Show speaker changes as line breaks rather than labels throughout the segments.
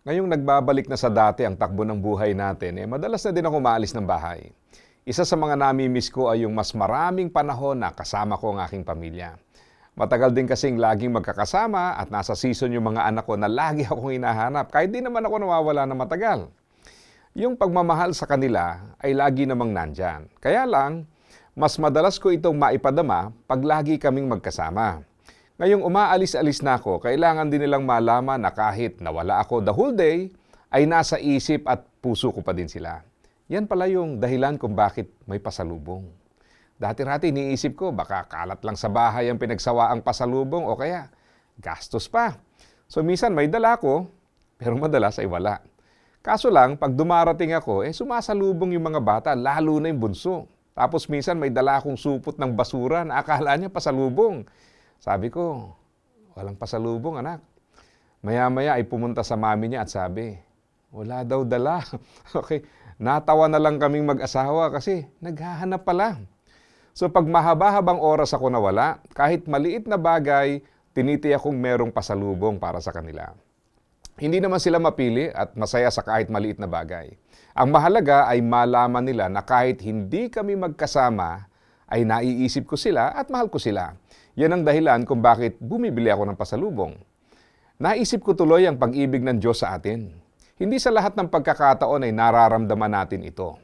Ngayong nagbabalik na sa dati ang takbo ng buhay natin, eh, madalas na din ako maalis ng bahay. Isa sa mga namimiss ko ay yung mas maraming panahon na kasama ko ang aking pamilya. Matagal din kasing laging magkakasama at nasa season yung mga anak ko na lagi akong hinahanap kahit di naman ako nawawala na matagal. Yung pagmamahal sa kanila ay lagi namang nandyan. Kaya lang, mas madalas ko itong maipadama pag lagi kaming magkasama. Ngayong umaalis-alis na ako, kailangan din nilang malaman na kahit nawala ako the whole day, ay nasa isip at puso ko pa din sila. Yan pala yung dahilan kung bakit may pasalubong. Dati-rati iniisip ko, baka kalat lang sa bahay ang pinagsawaang pasalubong o kaya gastos pa. So minsan may dala ko, pero madalas ay wala. Kaso lang, pag dumarating ako, eh sumasalubong yung mga bata, lalo na yung bunso. Tapos minsan may dala akong supot ng basura na akala niya pasalubong. Sabi ko, walang pasalubong anak. Maya-maya ay pumunta sa mami niya at sabi, wala daw dala. okay, natawa na lang kaming mag-asawa kasi naghahanap pala. So pag mahaba-habang oras ako nawala, kahit maliit na bagay, tinitiyak kong merong pasalubong para sa kanila. Hindi naman sila mapili at masaya sa kahit maliit na bagay. Ang mahalaga ay malaman nila na kahit hindi kami magkasama, ay naiisip ko sila at mahal ko sila. Yan ang dahilan kung bakit bumibili ako ng pasalubong. Naisip ko tuloy ang pag-ibig ng Diyos sa atin. Hindi sa lahat ng pagkakataon ay nararamdaman natin ito.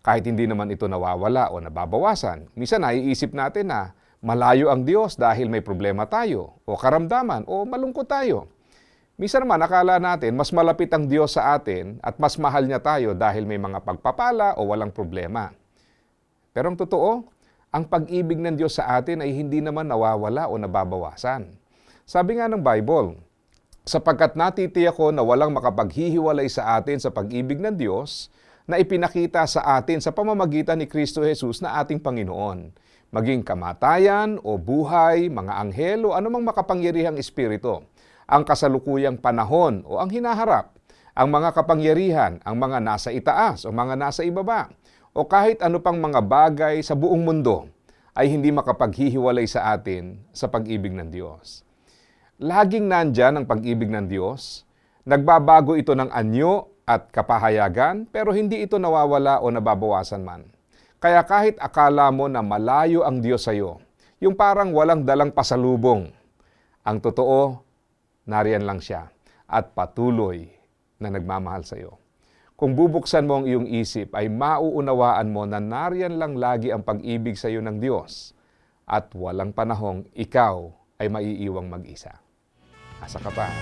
Kahit hindi naman ito nawawala o nababawasan, minsan naiisip natin na malayo ang Diyos dahil may problema tayo, o karamdaman, o malungkot tayo. Minsan naman akala natin mas malapit ang Diyos sa atin at mas mahal niya tayo dahil may mga pagpapala o walang problema. Pero ang totoo, ang pag-ibig ng Diyos sa atin ay hindi naman nawawala o nababawasan. Sabi nga ng Bible, sapagkat natitiyak ko na walang makapaghihiwalay sa atin sa pag-ibig ng Diyos na ipinakita sa atin sa pamamagitan ni Kristo Jesus na ating Panginoon. Maging kamatayan o buhay, mga anghel o anumang makapangyarihang espiritu, ang kasalukuyang panahon o ang hinaharap, ang mga kapangyarihan, ang mga nasa itaas o mga nasa ibaba, o kahit ano pang mga bagay sa buong mundo ay hindi makapaghihiwalay sa atin sa pag-ibig ng Diyos. Laging nandyan ang pag-ibig ng Diyos. Nagbabago ito ng anyo at kapahayagan pero hindi ito nawawala o nababawasan man. Kaya kahit akala mo na malayo ang Diyos sa iyo, yung parang walang dalang pasalubong, ang totoo, nariyan lang siya at patuloy na nagmamahal sa iyo. Kung bubuksan mo ang iyong isip, ay mauunawaan mo na nariyan lang lagi ang pag-ibig sa iyo ng Diyos at walang panahong ikaw ay maiiwang mag-isa. Asa ka pa?